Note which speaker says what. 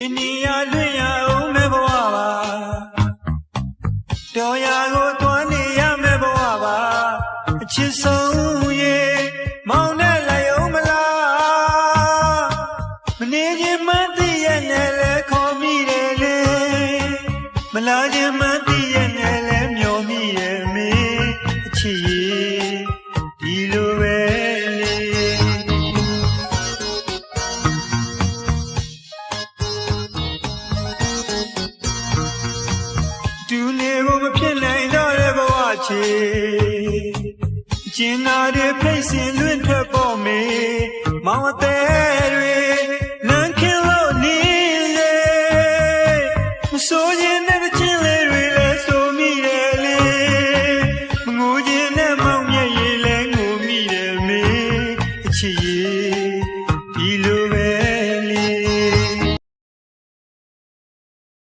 Speaker 1: ဒီနေရာလွင့်ရအောင်မဲ့ဘဝပါတော်ရာကိုတွန်းနေရမဲ့ဘဝပါအချစ်ဆုံးရေမောင်နဲ့လိုက်အောင်မလားမနေခြင်းမသိရဲ့နဲ့လဲခေါ်မိတယ်လေမလာခြင်းမသိရဲ့နဲ့လဲမျောမိရဲ့မေအချစ်ရေ ဒူနေဖို့မဖြစ်နိုင်တော့တဲ့ဘဝချေအကျဉ်းသားတွေဖိတ်စင်လွင့်ထွက်ပေါ်မေမောင်အသေးတွေလမ်းခင်းလို့နေလေမစိုးရင်နဲ့တချင်းလေးတွေလဲဆိုမိတယ်လေမငိုခြင်းနဲ့မောင်မျက်ရည်လဲငိုမိတယ်မေအချစ်